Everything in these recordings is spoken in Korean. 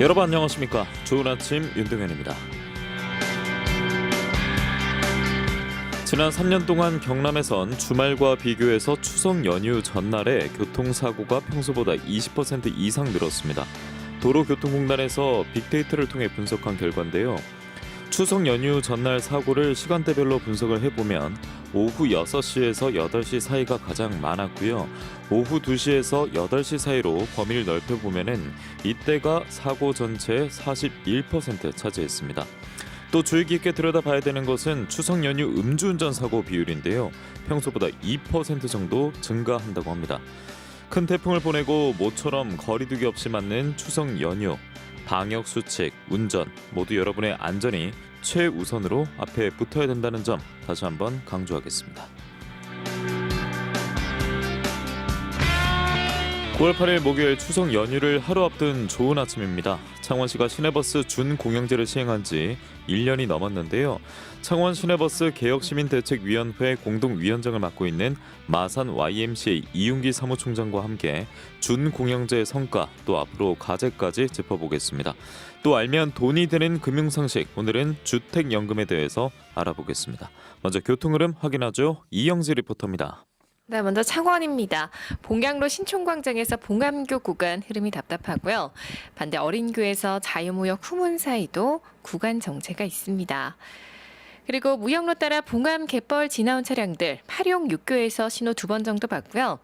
여러분 안녕하십니까? 좋은 아침 윤동현입니다. 지난 3년 동안 경남에선 주말과 비교해서 추석 연휴 전날에 교통사고가 평소보다 20% 이상 늘었습니다. 도로교통공단에서 빅데이터를 통해 분석한 결과인데요. 추석 연휴 전날 사고를 시간대별로 분석을 해보면 오후 6시에서 8시 사이가 가장 많았고요. 오후 2시에서 8시 사이로 범위를 넓혀보면은 이때가 사고 전체의 41% 차지했습니다. 또 주의 깊게 들여다봐야 되는 것은 추석 연휴 음주운전 사고 비율인데요. 평소보다 2% 정도 증가한다고 합니다. 큰 태풍을 보내고 모처럼 거리두기 없이 맞는 추석 연휴 방역 수칙, 운전 모두 여러분의 안전이 최우선으로 앞에 붙어야 된다는 점 다시 한번 강조하겠습니다. 9월 8일 목요일 추석 연휴를 하루 앞둔 좋은 아침입니다. 창원시가 시내버스 준공영제를 시행한 지 1년이 넘었는데요. 창원 시내버스 개혁시민대책위원회 공동위원장을 맡고 있는 마산 YMCA 이윤기 사무총장과 함께 준공영제의 성과 또 앞으로 과제까지 짚어보겠습니다. 또 알면 돈이 되는 금융상식 오늘은 주택연금에 대해서 알아보겠습니다. 먼저 교통 흐름 확인하죠. 이영지 리포터입니다. 네, 먼저 창원입니다. 봉양로 신촌광장에서 봉암교 구간 흐름이 답답하고요. 반대 어린교에서 자유무역 후문 사이도 구간 정체가 있습니다. 그리고 무역로 따라 봉암 갯벌 지나온 차량들 파룡 6교에서 신호 두 번 정도 봤고요.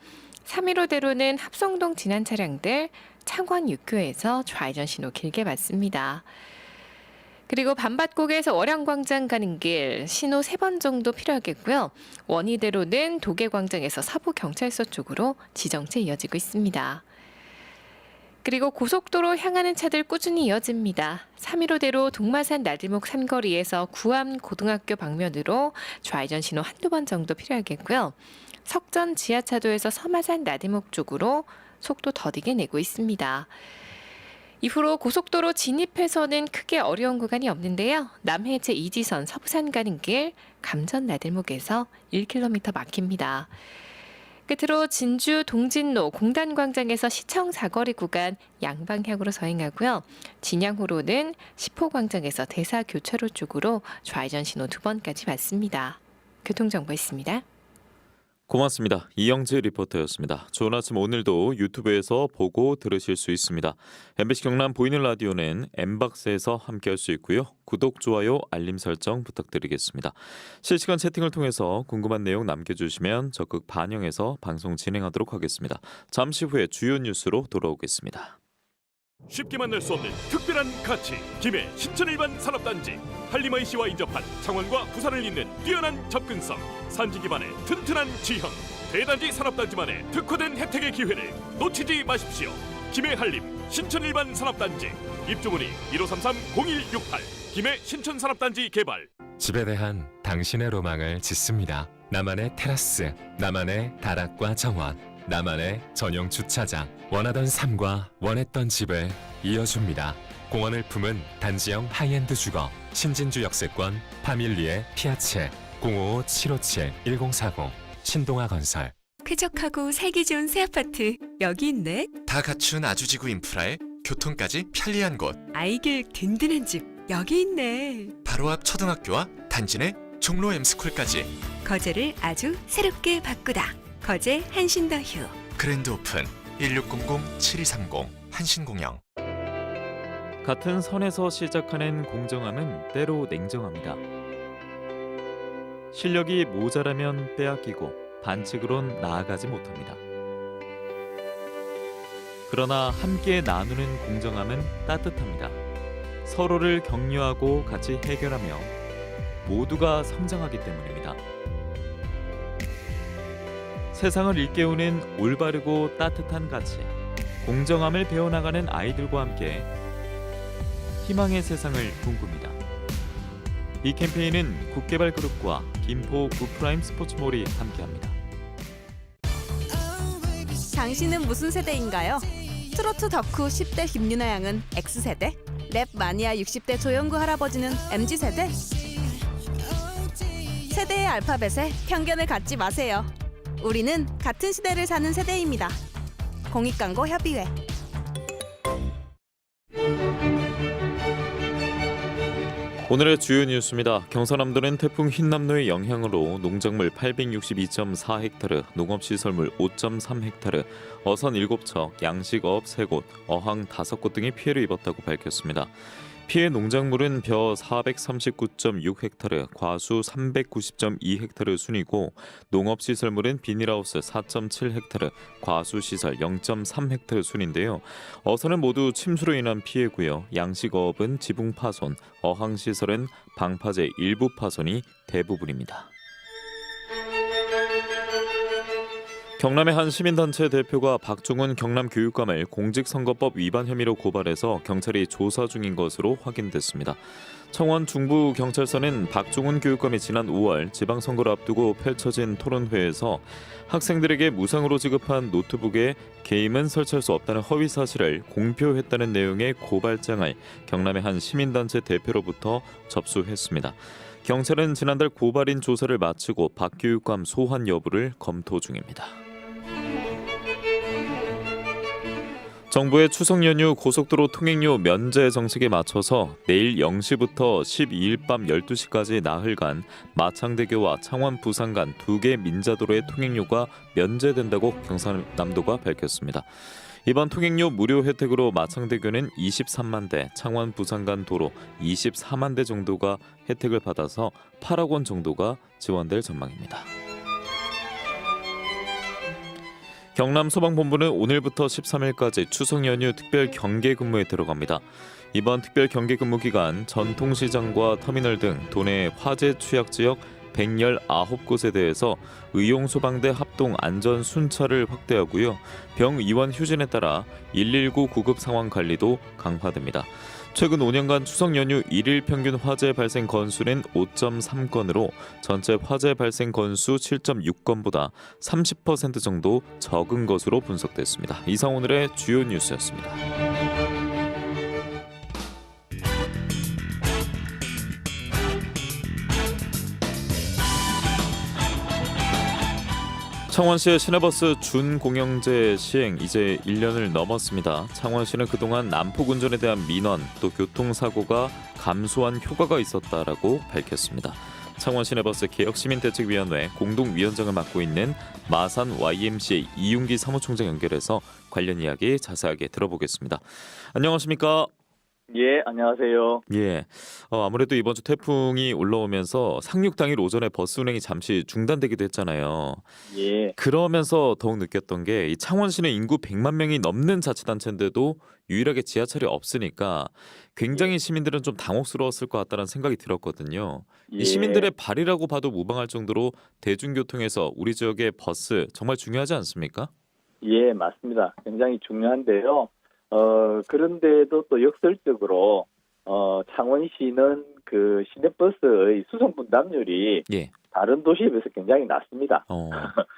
315대로는 합성동 지난 차량들 창원 6교에서 좌회전 신호 길게 봤습니다. 그리고 반밭고개에서 월양광장 가는 길 신호 세 번 정도 필요하겠고요. 원희대로는 도계광장에서 서부경찰서 쪽으로 지정체 이어지고 있습니다. 그리고 고속도로 향하는 차들 꾸준히 이어집니다. 315대로 동마산 나들목 삼거리에서 구암 고등학교 방면으로 좌회전 신호 한두 번 정도 필요하겠고요. 석전 지하차도에서 서마산 나들목 쪽으로 속도 더디게 내고 있습니다. 이후로 고속도로 진입해서는 크게 어려운 구간이 없는데요. 남해 제2지선 서부산 가는 길 감전 나들목에서 1km 막힙니다. 끝으로 진주 동진로 공단광장에서 시청 사거리 구간 양방향으로 서행하고요. 진양호로는 시포광장에서 대사교차로 쪽으로 좌회전 신호 두 번까지 받습니다. 교통정보 있습니다. 고맙습니다. 이영지 리포터였습니다. 좋은 아침 오늘도 유튜브에서 보고 들으실 수 있습니다. MBC 경남 보이는 라디오는 엠박스에서 함께할 수 있고요. 구독, 좋아요, 알림 설정 부탁드리겠습니다. 실시간 채팅을 통해서 궁금한 내용 남겨주시면 적극 반영해서 방송 진행하도록 하겠습니다. 잠시 후에 주요 뉴스로 돌아오겠습니다. 쉽게 만날 수 없는 특별한 가치. 김해 신천 일반 산업단지. 한림IC와 인접한 창원과 부산을 잇는 뛰어난 접근성. 산지 기반의 튼튼한 지형. 대단지 산업단지만의 특화된 혜택의 기회를 놓치지 마십시오. 김해 한림 신천 일반 산업단지. 입주문의 1533-0168 김해 신천산업단지 개발 집에 대한 당신의 로망을 짓습니다. 나만의 테라스, 나만의 다락과 정원, 나만의 전용 주차장, 원하던 삶과 원했던 집을 이어줍니다. 공원을 품은 단지형 하이엔드 주거, 신진주 역세권, 파밀리에 피아체, 055-757-1040, 신동아 건설. 쾌적하고 살기 좋은 새 아파트 여기 있네. 다 갖춘 아주지구 인프라에 교통까지 편리한 곳 아이들 든든한 집 여기 있네. 바로 앞 초등학교와 단지 내 종로 M스쿨까지 거제를 아주 새롭게 바꾸다. 거제 한신더휴. 그랜드 오픈 1600-7230 한신공영 같은 선에서 시작하는 공정함은 때로 냉정합니다. 실력이 모자라면 빼앗기고 반칙으론 나아가지 못합니다. 그러나 함께 나누는 공정함은 따뜻합니다. 서로를 격려하고 같이 해결하며 모두가 성장하기 때문입니다. 세상을 일깨우는 올바르고 따뜻한 가치, 공정함을 배워나가는 아이들과 함께 희망의 세상을 꿈꿉니다. 이 캠페인은 국개발그룹과 김포 구프라임 스포츠몰이 함께합니다. 당신은 무슨 세대인가요? 트로트 덕후 10대 김유나 양은 X세대, 랩 마니아 60대 조영구 할아버지는 MZ 세대. 세대의 알파벳에 편견을 갖지 마세요. 우리는 같은 시대를 사는 세대입니다. 공익광고 협의회. 오늘의 주요 뉴스입니다. 경상남도는 태풍 흰남노의 영향으로 농작물 862.4헥타르, 농업시설물 5.3헥타르, 어선 7척, 양식업 3곳, 어항 5곳 등이 피해를 입었다고 밝혔습니다. 피해 농작물은 벼 439.6헥타르, 과수 390.2헥타르 순이고 농업시설물은 비닐하우스 4.7헥타르, 과수시설 0.3헥타르 순인데요. 어선은 모두 침수로 인한 피해고요. 양식어업은 지붕 파손, 어항 시설은 방파제 일부 파손이 대부분입니다. 경남의 한 시민단체 대표가 박종훈 경남 교육감을 공직선거법 위반 혐의로 고발해서 경찰이 조사 중인 것으로 확인됐습니다. 청원 중부경찰서는 박종훈 교육감이 지난 5월 지방선거를 앞두고 펼쳐진 토론회에서 학생들에게 무상으로 지급한 노트북에 게임은 설치할 수 없다는 허위 사실을 공표했다는 내용의 고발장을 경남의 한 시민단체 대표로부터 접수했습니다. 경찰은 지난달 고발인 조사를 마치고 박 교육감 소환 여부를 검토 중입니다. 정부의 추석 연휴 고속도로 통행료 면제 정책에 맞춰서 내일 0시부터 12일 밤 12시까지 나흘간 마창대교와 창원 부산 간 두 개 민자도로의 통행료가 면제된다고 경상남도가 밝혔습니다. 이번 통행료 무료 혜택으로 마창대교는 23만 대, 창원 부산 간 도로 24만 대 정도가 혜택을 받아서 8억 원 정도가 지원될 전망입니다. 경남 소방본부는 오늘부터 13일까지 추석 연휴 특별 경계 근무에 들어갑니다. 이번 특별 경계 근무 기간 전통시장과 터미널 등 도내 화재 취약 지역 119곳에 대해서 의용 소방대 합동 안전 순찰을 확대하고요. 병 이원 휴진에 따라 119 구급 상황 관리도 강화됩니다. 최근 5년간 추석 연휴 일일 평균 화재 발생 건수는 5.3건으로 전체 화재 발생 건수 7.6건보다 30% 정도 적은 것으로 분석됐습니다. 이상 오늘의 주요 뉴스였습니다. 창원시의 시내버스 준공영제 시행 이제 1년을 넘었습니다. 창원시는 그동안 운전에 대한 민원 또 교통사고가 감소한 효과가 있었다라고 밝혔습니다. 창원 시내버스 개혁시민대책위원회 공동위원장을 맡고 있는 마산 YMCA 이윤기 사무총장 연결해서 관련 이야기 자세하게 들어보겠습니다. 안녕하십니까? 예, 안녕하세요. 예. 어, 아무래도 이번 주 태풍이 올라오면서 상륙 당일 오전에 버스 운행이 잠시 중단되기도 했잖아요. 예, 그러면서 더욱 느꼈던 게 이 창원시는 인구 100만 명이 넘는 자치단체인데도 유일하게 지하철이 없으니까 굉장히 시민들은 좀 당혹스러웠을 것 같다는 생각이 들었거든요. 예. 이 시민들의 발이라고 봐도 무방할 정도로 대중교통에서 우리 지역의 버스 정말 중요하지 않습니까? 예, 맞습니다. 굉장히 중요한데요. 어, 그런데도 또 역설적으로 어, 창원시는 그 시내버스의 수송 분담률이 예. 다른 도시에 비해서 굉장히 낮습니다. 어.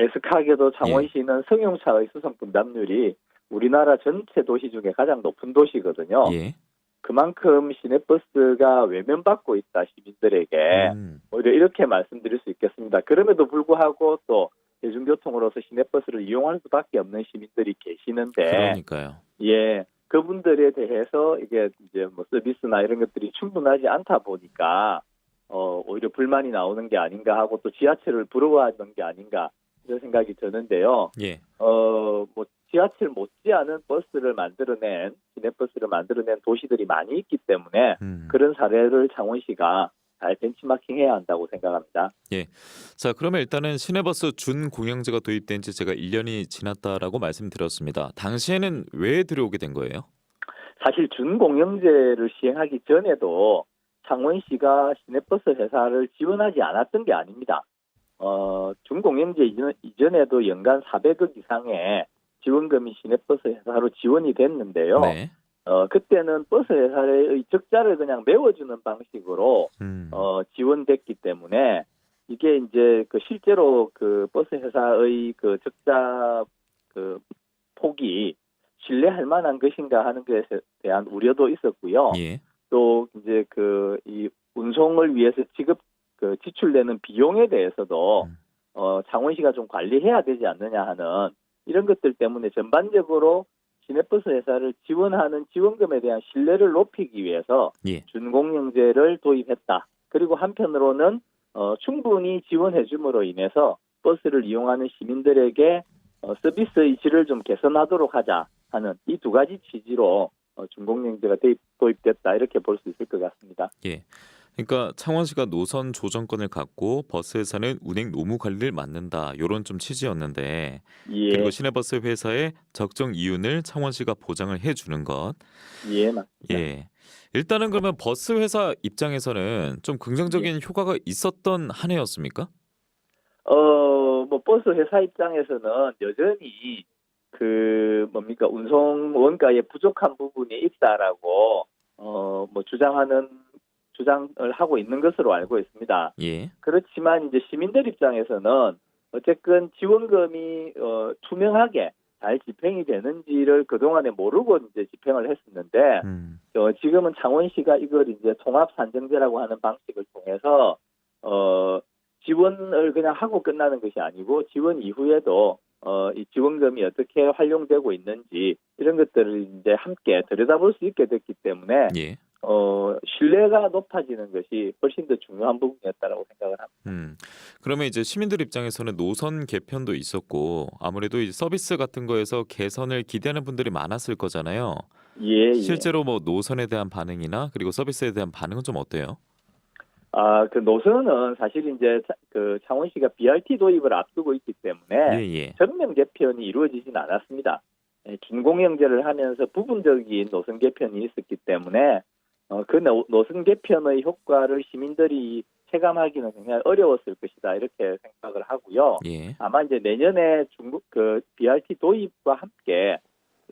애석하게도 창원시는 승용차의 수송 분담률이 우리나라 전체 도시 중에 가장 높은 도시거든요. 예. 그만큼 시내버스가 외면받고 있다 시민들에게 음. 오히려 이렇게 말씀드릴 수 있겠습니다. 그럼에도 불구하고 또 대중교통으로서 시내버스를 이용할 수밖에 없는 시민들이 계시는데, 그러니까요. 예, 그분들에 대해서 이게 이제 뭐 서비스나 이런 것들이 충분하지 않다 보니까 어 오히려 불만이 나오는 게 아닌가 하고 또 지하철을 부러워하는 게 아닌가 이런 생각이 드는데요. 예. 어뭐 지하철 못지않은 버스를 만들어낸 시내버스를 만들어낸 도시들이 많이 있기 때문에 음. 그런 사례를 창원시가 잘 벤치마킹해야 한다고 생각합니다. 자, 그러면 일단은 시내버스 준 공영제가 도입된 지 제가 1년이 지났다라고 말씀드렸습니다. 당시에는 왜 들어오게 된 거예요? 사실 준 공영제를 시행하기 전에도 창원시가 시내버스 회사를 지원하지 않았던 게 아닙니다. 어, 준 공영제 이전, 이전에도 연간 400억 이상의 지원금이 시내버스 회사로 지원이 됐는데요. 네. 어, 그때는 버스 회사의 적자를 그냥 메워주는 방식으로 음. 어, 지원됐기 때문에 이게 이제 그 실제로 그 버스 회사의 그 적자 그 폭이 신뢰할 만한 것인가 하는 것에 대한 우려도 있었고요. 예. 또 이제 그 이 운송을 위해서 지급 그 지출되는 비용에 대해서도 음. 어 창원시가 좀 관리해야 되지 않느냐 하는 이런 것들 때문에 전반적으로 시내버스 회사를 지원하는 지원금에 대한 신뢰를 높이기 위해서 예. 준공영제를 도입했다. 그리고 한편으로는 어, 충분히 지원해 줌으로 인해서 버스를 이용하는 시민들에게 어, 서비스의 질을 좀 개선하도록 하자 하는 이 두 가지 취지로 어, 준공영제가 도입, 도입됐다 이렇게 볼 수 있을 것 같습니다. 그러니까 창원시가 노선 조정권을 갖고 버스 회사는 운행 노무 관리를 맡는다. 요런 좀 취지였는데 예, 그리고 시내버스 회사의 적정 이윤을 창원시가 보장을 해 주는 것. 예, 맞습니다. 예. 일단은 그러면 버스 회사 입장에서는 좀 긍정적인 효과가 있었던 한 해였습니까? 어, 뭐 버스 회사 입장에서는 여전히 그 뭡니까 운송 원가에 부족한 부분이 있다라고 어, 뭐 주장하는 주장을 하고 있는 것으로 알고 있습니다. 예. 그렇지만 이제 시민들 입장에서는 어쨌든 지원금이 어, 투명하게 잘 집행이 되는지를 그동안에 모르고 이제 집행을 했었는데 음. 어, 지금은 창원시가 이걸 이제 통합 산정제라고 하는 방식을 통해서 어, 지원을 그냥 하고 끝나는 것이 아니고 지원 이후에도 어, 이 지원금이 어떻게 활용되고 있는지 이런 것들을 이제 함께 들여다볼 수 있게 됐기 때문에 예. 어, 신뢰가 높아지는 것이 훨씬 더 중요한 부분이었다라고 생각을 합니다. 음. 그러면 이제 시민들 입장에서는 노선 개편도 있었고 아무래도 이 서비스 같은 거에서 개선을 기대하는 분들이 많았을 거잖아요. 예, 예. 실제로 뭐 노선에 대한 반응이나 그리고 서비스에 대한 반응은 좀 어때요? 아, 그 노선은 사실 이제 차- 그 창원시가 BRT 도입을 앞두고 있기 때문에 예, 예. 전면 개편이 이루어지진 않았습니다. 예, 준공영제를 하면서 부분적인 노선 개편이 있었기 때문에 어, 그 노- 노선 개편의 효과를 시민들이 체감하기는 굉장히 어려웠을 것이다 이렇게 생각을 하고요. 예. 아마 이제 내년에 중국 그 BRT 도입과 함께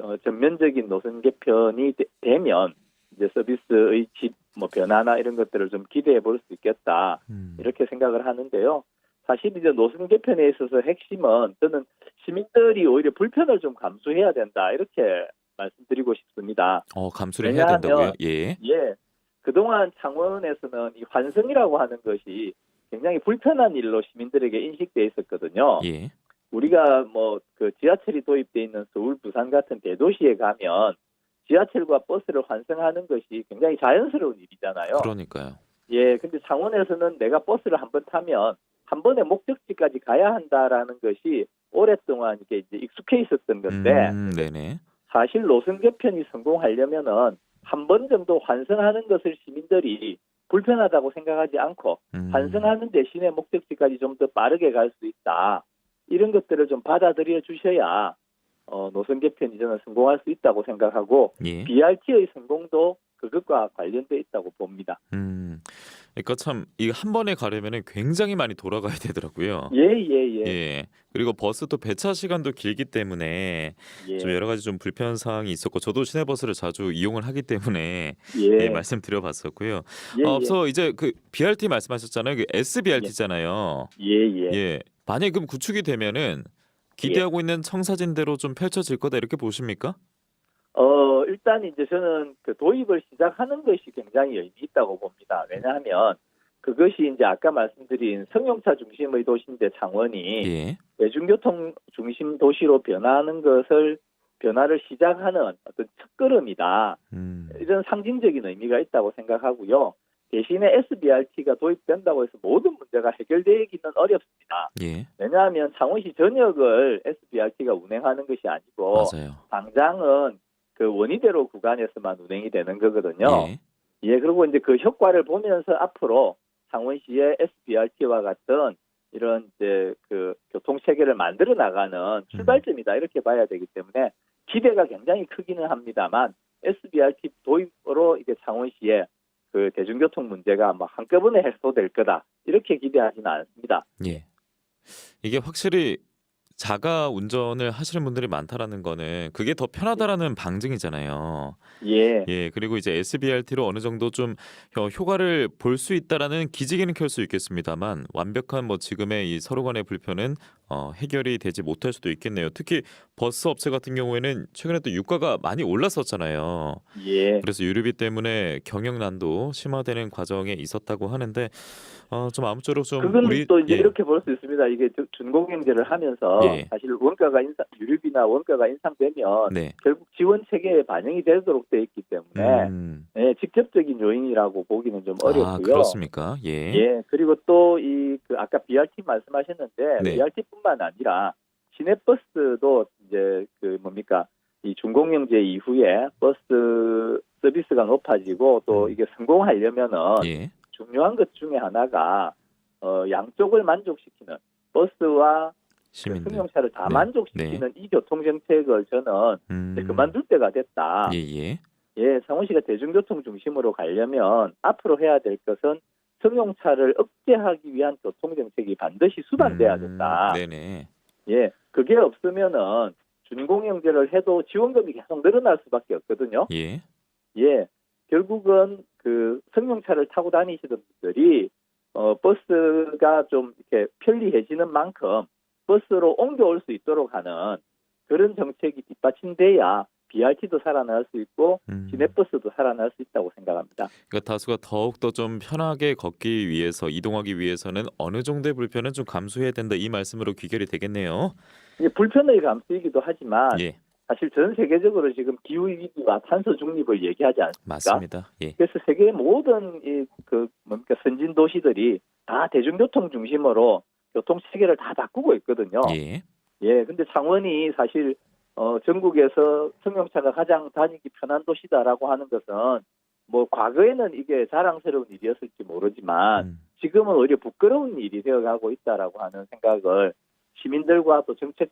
어, 전면적인 노선 개편이 되, 면 이제 서비스의 질, 뭐 변화나 이런 것들을 좀 기대해 볼 수 있겠다 음. 이렇게 생각을 하는데요. 사실 이제 노선 개편에 있어서 핵심은 저는 시민들이 오히려 불편을 좀 감수해야 된다 이렇게 말씀드리고 싶습니다. 어, 감수를 해야 된다고요? 예. 예, 그동안 창원에서는 이 환승이라고 하는 것이 굉장히 불편한 일로 시민들에게 인식돼 있었거든요. 예. 우리가 뭐 그 지하철이 도입돼 있는 서울, 부산 같은 대도시에 가면 지하철과 버스를 환승하는 것이 굉장히 자연스러운 일이잖아요. 그러니까요. 예, 근데 창원에서는 내가 버스를 한 번 타면 한 번에 목적지까지 가야 한다라는 것이 오랫동안 이게 이제 익숙해 있었던 건데 음, 네네. 사실 노선 개편이 성공하려면은 한 번 정도 환승하는 것을 시민들이 불편하다고 생각하지 않고 음. 환승하는 대신에 목적지까지 좀 더 빠르게 갈 수 있다. 이런 것들을 좀 받아들여 주셔야 어, 노선 개편이 저는 성공할 수 있다고 생각하고 예. BRT의 성공도 그것과 관련돼 있다고 봅니다. 음. 그러니까 참 이 한 번에 가려면은 굉장히 많이 돌아가야 되더라고요. 예, 예, 예. 예. 그리고 버스도 배차 시간도 길기 때문에 예. 좀 여러 가지 좀 불편 사항이 있었고 저도 시내버스를 자주 이용을 하기 때문에 예. 예, 말씀드려봤었고요. 예, 어, 앞서 이제 그 BRT 말씀하셨잖아요. 그 SBRT잖아요. 예, 예. 예. 만약 그럼 구축이 되면은 기대하고 있는 청사진대로 좀 펼쳐질 거다 이렇게 보십니까? 어, 일단 이제 저는 그 도입을 시작하는 것이 굉장히 의미 있다고 봅니다. 왜냐하면 그것이 이제 아까 말씀드린 승용차 중심의 도시인데 창원이 예. 대중교통 중심 도시로 변하는 것을 변화를 시작하는 어떤 첫걸음이다. 음. 이런 상징적인 의미가 있다고 생각하고요. 대신에 SBRT가 도입된다고 해서 모든 문제가 해결되기는 어렵습니다. 예. 왜냐하면 창원시 전역을 SBRT가 운행하는 것이 아니고 맞아요. 당장은 그 원희대로 구간에서만 운행이 되는 거거든요. 예. 예, 그리고 이제 그 효과를 보면서 앞으로 창원시의 SBRT와 같은 이런 이제 그 교통 체계를 만들어 나가는 출발점이다 이렇게 봐야 되기 때문에 기대가 굉장히 크기는 합니다만 SBRT 도입으로 이게 창원시의 그 대중교통 문제가 막 한꺼번에 해소될 거다 이렇게 기대하지는 않습니다. 예. 이게 확실히 자가 운전을 하시는 분들이 많다라는 거는 그게 더 편하다라는 방증이잖아요. 예. 예, 그리고 이제 SBRT로 어느 정도 좀 효- 효과를 볼 수 있다라는 기지개는 켤 수 있겠습니다만 완벽한 뭐 지금의 이 서로 간의 불편은 어, 해결이 되지 못할 수도 있겠네요. 특히 버스 업체 같은 경우에는 최근에 또 유가가 많이 올랐었잖아요. 예. 그래서 유류비 때문에 경영난도 심화되는 과정에 있었다고 하는데 어, 좀 아무쪼록 좀 그건 우리 또 이제 예, 이렇게 볼 수 있습니다. 이게 주- 준공영제를 하면서 예. 사실 원가가 인상, 유류비나 원가가 인상되면 네. 결국 지원 체계에 반영이 되도록 돼 있기 때문에 음. 예, 직접적인 요인이라고 보기는 좀 아, 어렵고요. 그렇습니까? 예. 예, 그리고 또 이 그 아까 BRT 말씀하셨는데 네. BRT뿐만 아니라 시내버스도 이제 그 뭡니까 이 준공영제 이후에 버스 서비스가 높아지고 또 음. 이게 성공하려면은 예. 중요한 것 중에 하나가 어, 양쪽을 만족시키는 버스와 그 시민들. 승용차를 다 네. 만족시키는 이 교통 정책을 저는 음. 그만둘 때가 됐다. 예, 예. 예, 상원시가 대중교통 중심으로 가려면 앞으로 해야 될 것은 승용차를 억제하기 위한 교통 정책이 반드시 수반돼야 음, 된다. 네네. 예, 그게 없으면은 준공영제를 해도 지원금이 계속 늘어날 수밖에 없거든요. 예. 예, 결국은 그 승용차를 타고 다니시던 분들이 어, 버스가 좀 이렇게 편리해지는 만큼 버스로 옮겨올 수 있도록 하는 그런 정책이 뒷받침돼야 BRT도 살아날 수 있고 음. 시내버스도 살아날 수 있다고 생각합니다. 그러니까 다수가 더욱 더 좀 편하게 걷기 위해서 이동하기 위해서는 어느 정도의 불편은 좀 감수해야 된다 이 말씀으로 귀결이 되겠네요. 이게 불편의 감수이기도 하지만 예, 사실 전 세계적으로 지금 기후 위기와 탄소 중립을 얘기하지 않습니까? 맞습니다. 예. 그래서 세계 모든 이 그 뭡니까 선진 도시들이 다 대중교통 중심으로 교통 체계를 다 바꾸고 있거든요. 예. 예, 근데 창원이 사실 어, 전국에서 승용차가 가장 다니기 편한 도시다라고 하는 것은 뭐 과거에는 이게 자랑스러운 일이었을지 모르지만 음, 지금은 오히려 부끄러운 일이 되어가고 있다라고 하는 생각을 시민들과 또 정책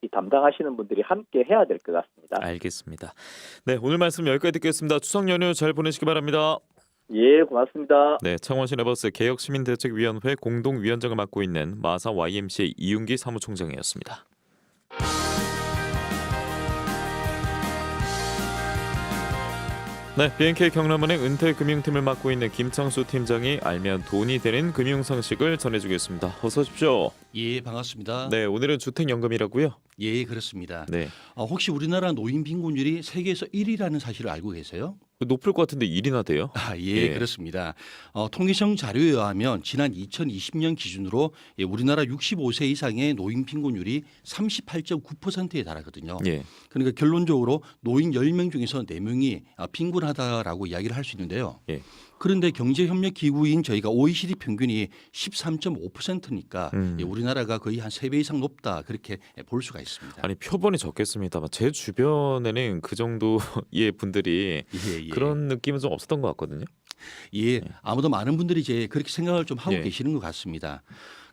이 담당하시는 분들이 함께 해야 될 것 같습니다. 알겠습니다. 네, 오늘 말씀 여기까지 듣겠습니다. 추석 연휴 잘 보내시기 바랍니다. 예, 고맙습니다. 네, 창원 시내버스 개혁시민대책위원회 공동위원장을 맡고 있는 마사 YMCA 이윤기 사무총장이었습니다. 네, BNK 경남은행 은퇴금융팀을 맡고 있는 김창수 팀장이 알면 돈이 되는 금융 상식을 전해주겠습니다. 어서 오십시오. 예, 반갑습니다. 네, 오늘은 주택연금이라고요. 예, 그렇습니다. 네, 어, 혹시 우리나라 노인 빈곤율이 세계에서 1위라는 사실을 알고 계세요? 높을 것 같은데 일이나 돼요? 아, 예, 예. 그렇습니다. 어, 통계청 자료에 의하면 지난 2020년 기준으로 예, 우리나라 65세 이상의 노인 빈곤율이 38.9%에 달하거든요. 예, 그러니까 결론적으로 노인 10명 중에서 4명이 아, 빈곤하다라고 이야기를 할 수 있는데요. 예. 그런데 경제협력기구인 저희가 OECD 평균이 13.5%니까 음. 예, 우리나라가 거의 한 3배 이상 높다 그렇게 볼 수가 있습니다. 아니 표본이 적겠습니다만 제 주변에는 그 정도의 분들이 예, 예. 그런 느낌은 좀 없었던 것 같거든요. 예, 아무도 많은 분들이 이제 그렇게 생각을 좀 하고 예. 계시는 것 같습니다.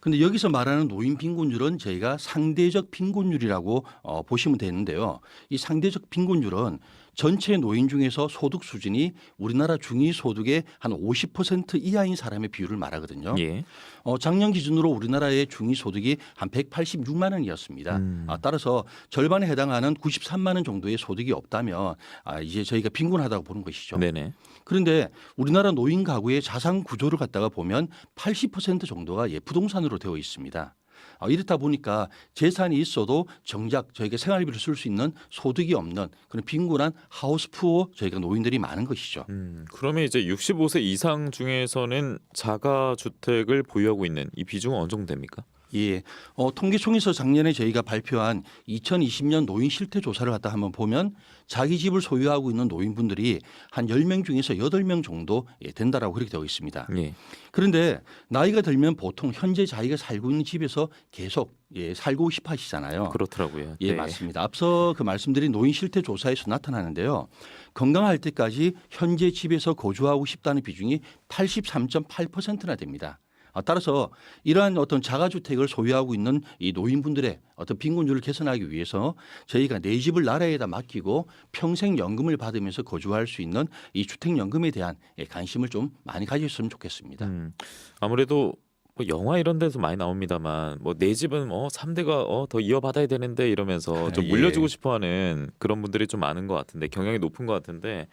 근데 여기서 말하는 노인 빈곤율은 저희가 상대적 빈곤율이라고 어, 보시면 되는데요. 이 상대적 빈곤율은 전체 노인 중에서 소득 수준이 우리나라 중위 소득의 한 50% 이하인 사람의 비율을 말하거든요. 예. 어, 작년 기준으로 우리나라의 중위 소득이 한 186만 원이었습니다. 음. 아, 따라서 절반에 해당하는 93만 원 정도의 소득이 없다면 아, 이제 저희가 빈곤하다고 보는 것이죠. 네네. 그런데 우리나라 노인 가구의 자산 구조를 갖다가 보면 80% 정도가 예 부동산으로 되어 있습니다. 어, 이렇다 보니까 재산이 있어도 정작 저희가 생활비를 쓸 수 있는 소득이 없는 그런 빈곤한 하우스 푸어 저희가 노인들이 많은 것이죠. 음, 그러면 이제 65세 이상 중에서는 자가 주택을 보유하고 있는 이 비중은 어느 정도 됩니까? 예, 어, 통계청에서 작년에 저희가 발표한 2020년 노인 실태 조사를 갖다 한번 보면 자기 집을 소유하고 있는 노인분들이 한 10명 중에서 8명 정도 예, 된다라고 그렇게 되어 있습니다. 예. 그런데 나이가 들면 보통 현재 자기가 살고 있는 집에서 계속 예, 살고 싶어 하시잖아요. 그렇더라고요. 예, 네. 맞습니다. 앞서 그 말씀드린 노인 실태 조사에서 나타나는데요. 건강할 때까지 현재 집에서 거주하고 싶다는 비중이 83.8%나 됩니다. 아, 따라서 이러한 어떤 자가주택을 소유하고 있는 이 노인분들의 어떤 빈곤율을 개선하기 위해서 저희가 내 집을 나라에다 맡기고 평생 연금을 받으면서 거주할 수 있는 이 주택 연금에 대한 예, 관심을 좀 많이 가졌으면 좋겠습니다. 음, 아무래도 뭐 영화 이런 데서 많이 나옵니다만 뭐 내 집은 어 3대가 어 더 이어받아야 되는데 이러면서 좀 예. 물려주고 싶어하는 그런 분들이 좀 많은 것 같은데 경향이 높은 것 같은데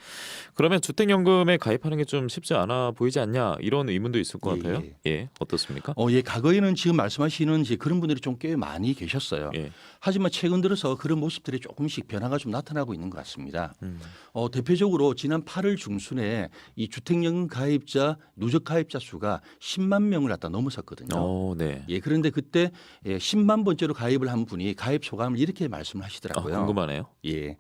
그러면 주택연금에 가입하는 게 좀 쉽지 않아 보이지 않냐 이런 의문도 있을 것 예, 같아요. 예, 어떻습니까? 어, 예, 과거에는 지금 말씀하시는 이제 그런 분들이 좀 꽤 많이 계셨어요. 예. 하지만 최근 들어서 그런 모습들이 조금씩 변화가 좀 나타나고 있는 것 같습니다. 음. 어, 대표적으로 지난 8월 중순에 이 주택연금 가입자 누적 가입자 수가 10만 명을 갖다 넘어섰거든요. 어, 네. 예, 그런데 그때 예, 10만 번째로 가입을 한 분이 가입 소감을 이렇게 말씀을 아, 하시더라고요. 궁금하네요. 예.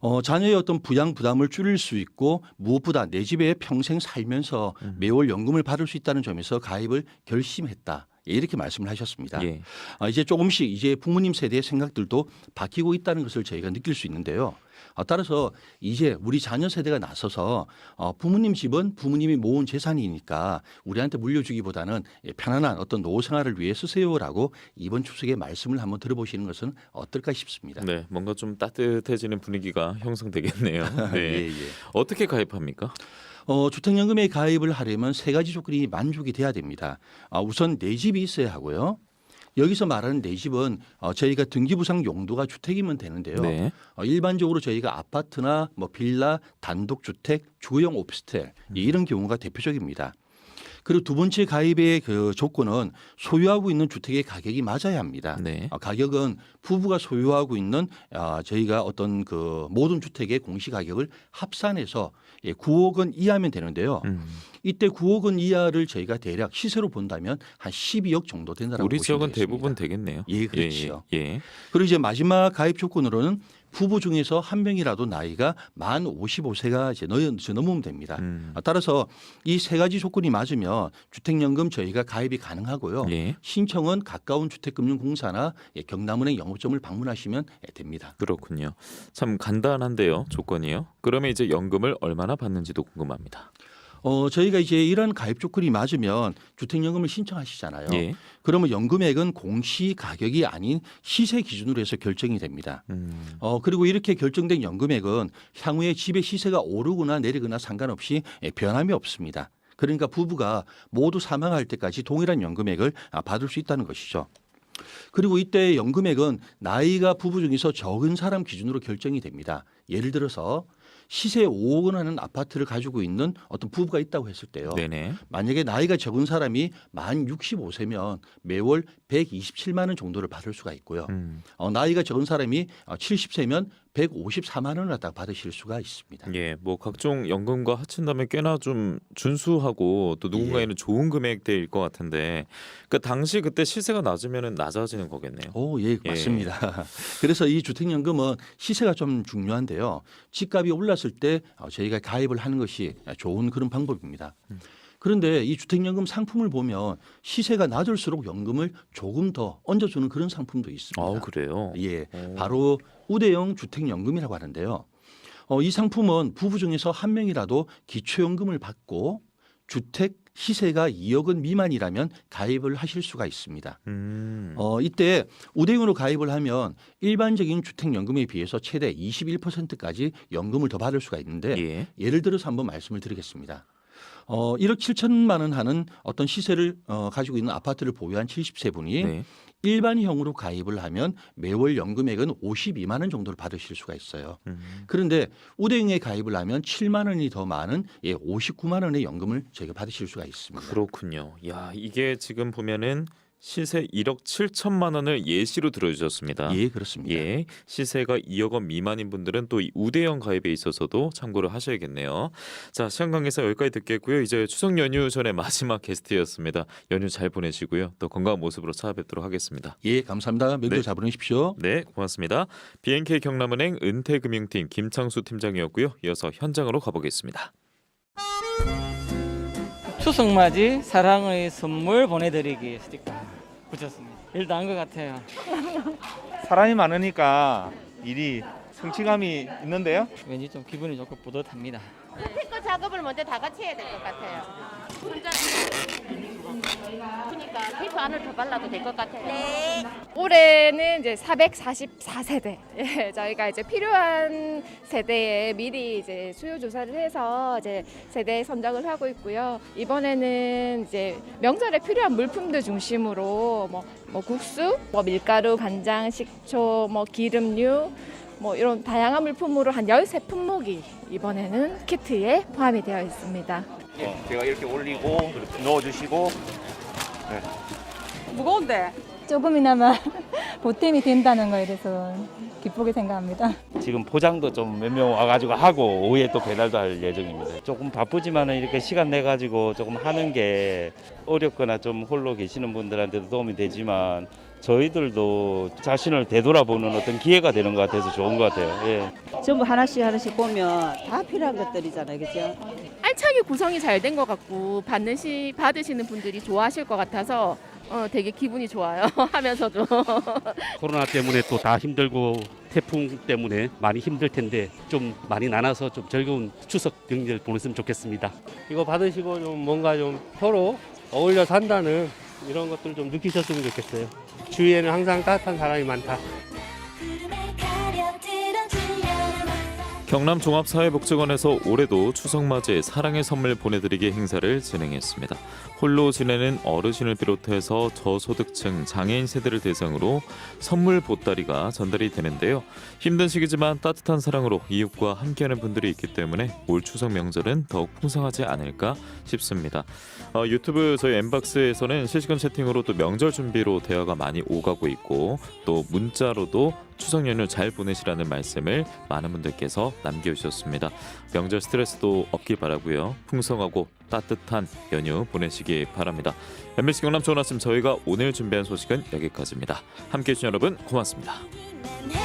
어, 자녀의 어떤 부양 부담을 줄일 수 있고 무엇보다 내 집에 평생 살면서 음. 매월 연금을 받을 수 있다는 점에서 가입을 결심했다. 예, 이렇게 말씀을 하셨습니다. 예. 아, 이제 조금씩 이제 부모님 세대의 생각들도 바뀌고 있다는 것을 저희가 느낄 수 있는데요. 아, 따라서 이제 우리 자녀 세대가 나서서 어, 부모님 집은 부모님이 모은 재산이니까 우리한테 물려주기보다는 예, 편안한 어떤 노후 생활을 위해 쓰세요라고 이번 추석에 말씀을 한번 들어보시는 것은 어떨까 싶습니다. 네, 뭔가 좀 따뜻해지는 분위기가 형성되겠네요. 네. 예, 예. 어떻게 가입합니까? 어, 주택연금에 가입을 하려면 세 가지 조건이 만족이 돼야 됩니다. 아, 우선 내 집이 있어야 하고요. 여기서 말하는 내 집은 어, 저희가 등기부상 용도가 주택이면 되는데요. 네. 어, 일반적으로 저희가 아파트나 뭐 빌라, 단독주택, 주거용 오피스텔 예, 이런 경우가 대표적입니다. 그리고 두 번째 가입의 그 조건은 소유하고 있는 주택의 가격이 맞아야 합니다. 네. 어, 가격은 부부가 소유하고 있는 아, 저희가 어떤 그 모든 주택의 공시 가격을 합산해서 예, 9억 원 이하면 되는데요. 음. 이때 9억 원 이하를 저희가 대략 시세로 본다면 한 12억 정도 된다라고 우리 보시면 지역은 되겠습니다. 대부분 되겠네요. 예, 그렇죠. 예, 예. 그리고 이제 마지막 가입 조건으로는 부부 중에서 한 명이라도 나이가 만 55세가 이제 넘- 넘으면 됩니다. 음. 아, 따라서 이 세 가지 조건이 맞으면 주택연금 저희가 가입이 가능하고요. 예. 신청은 가까운 주택금융공사나 예, 경남은행 영업점을 방문하시면 예, 됩니다. 그렇군요. 참 간단한데요, 조건이요. 그러면 이제 연금을 얼마나 받는지도 궁금합니다. 어, 저희가 이제 이런 가입 조건이 맞으면 주택연금을 신청하시잖아요. 예. 그러면 연금액은 공시 가격이 아닌 시세 기준으로 해서 결정이 됩니다. 음. 어, 그리고 이렇게 결정된 연금액은 향후에 집의 시세가 오르거나 내리거나 상관없이 예, 변함이 없습니다. 그러니까 부부가 모두 사망할 때까지 동일한 연금액을 아, 받을 수 있다는 것이죠. 그리고 이때 연금액은 나이가 부부 중에서 적은 사람 기준으로 결정이 됩니다. 예를 들어서 시세 5억 원 하는 아파트를 가지고 있는 어떤 부부가 있다고 했을 때요. 네네. 만약에 나이가 적은 사람이 만 65세면 매월 127만 원 정도를 받을 수가 있고요. 음. 어, 나이가 적은 사람이 70세면 154만 원을 갖다 받으실 수가 있습니다. 예, 뭐 각종 연금과 합친다면 꽤나 좀 준수하고 또 누군가에는 좋은 금액대일 것 같은데 그 당시 그때 시세가 낮으면은 낮아지는 거겠네요. 오, 예, 맞습니다. 그래서 이 주택연금은 시세가 좀 중요한데요. 집값이 올랐을 때 어, 저희가 가입을 하는 것이 좋은 그런 방법입니다. 그런데 이 주택연금 상품을 보면 시세가 낮을수록 연금을 조금 더 얹어주는 그런 상품도 있습니다. 아, 그래요. 예, 오. 바로 우대형 주택연금이라고 하는데요. 어, 이 상품은 부부 중에서 한 명이라도 기초연금을 받고 주택 시세가 2억 원 미만이라면 가입을 하실 수가 있습니다. 음. 어, 이때 우대형으로 가입을 하면 일반적인 주택연금에 비해서 최대 21%까지 연금을 더 받을 수가 있는데 예. 예를 들어서 한번 말씀을 드리겠습니다. 어, 1억 7천만 원 하는 어떤 시세를 어, 가지고 있는 아파트를 보유한 70세 분이 네. 일반형으로 가입을 하면 매월 연금액은 52만 원 정도를 받으실 수가 있어요. 음. 그런데 우대형에 가입을 하면 7만 원이 더 많은 예, 59만 원의 연금을 저희가 받으실 수가 있습니다. 그렇군요. 야, 이게 지금 보면은 시세 1억 7천만 원을 예시로 들어주셨습니다. 예, 그렇습니다. 예, 시세가 2억 원 미만인 분들은 또이 우대형 가입에 있어서도 참고를 하셔야겠네요. 자, 시간 관계상 여기까지 듣겠고요. 이제 추석 연휴 전에 마지막 게스트였습니다. 연휴 잘 보내시고요. 또 건강한 모습으로 찾아뵙도록 하겠습니다. 예, 감사합니다. 명절 네. 잘 보내십시오. 네, 고맙습니다. BNK 경남은행 은퇴금융팀 김창수 팀장이었고요. 이어서 현장으로 가보겠습니다. 추석 맞이 사랑의 선물 보내드리기 스티커 붙였습니다. 일 나은 것 같아요. 사람이 많으니까 일이 성취감이 있는데요. 왠지 좀 기분이 좋고 뿌듯합니다. 스티커 잘 작업을 먼저 다 같이 해야 될 것 같아요. 혼자 그러니까 테이프 안을 더 발라도 될 것 같아요. 네. 올해는 이제 444세대. 예, 저희가 이제 필요한 세대에 미리 이제 수요 조사를 해서 이제 세대 선정을 하고 있고요. 이번에는 이제 명절에 필요한 물품들 중심으로 뭐, 뭐 국수, 뭐 밀가루, 간장, 식초, 뭐 기름류 뭐 이런 다양한 물품으로 한 13품목이 이번에는 키트에 포함이 되어 있습니다. 제가 이렇게 올리고 넣어주시고 무거운데? 조금이나마 보탬이 된다는 거에 대해서 기쁘게 생각합니다. 지금 포장도 좀 몇 명 와가지고 하고 오후에 또 배달도 할 예정입니다. 조금 바쁘지만은 이렇게 시간 내 가지고 조금 하는 게 어렵거나 좀 홀로 계시는 분들한테도 도움이 되지만 저희들도 자신을 되돌아보는 어떤 기회가 되는 것 같아서 좋은 것 같아요. 예. 전부 하나씩 하나씩 보면 다 필요한 것들이잖아요, 그죠? 알차게 구성이 잘 된 것 같고 받는 시 받으시는 분들이 좋아하실 것 같아서 어, 되게 기분이 좋아요 하면서도 코로나 때문에 또 다 힘들고 태풍 때문에 많이 힘들 텐데 좀 많이 나눠서 좀 즐거운 추석 명절 보냈으면 좋겠습니다. 이거 받으시고 좀 뭔가 좀 서로 어울려 산다는 이런 것들 좀 느끼셨으면 좋겠어요. 주위에는 항상 따뜻한 사람이 많다. 경남 종합사회복지관에서 올해도 추석 맞이 사랑의 선물 보내드리기 행사를 진행했습니다. 홀로 지내는 어르신을 비롯해서 저소득층 장애인 세대를 대상으로 선물 보따리가 전달이 되는데요. 힘든 시기지만 따뜻한 사랑으로 이웃과 함께하는 분들이 있기 때문에 올 추석 명절은 더욱 풍성하지 않을까 싶습니다. 어, 유튜브 저희 엠박스에서는 실시간 채팅으로 또 명절 준비로 대화가 많이 오가고 있고 또 문자로도 추석 연휴 잘 보내시라는 말씀을 많은 분들께서 남겨주셨습니다. 명절 스트레스도 없길 바라고요. 풍성하고 따뜻한 연휴 보내시기 바랍니다. MBC 경남 좋은 아침 저희가 오늘 준비한 소식은 여기까지입니다. 함께해 주신 여러분 고맙습니다. 내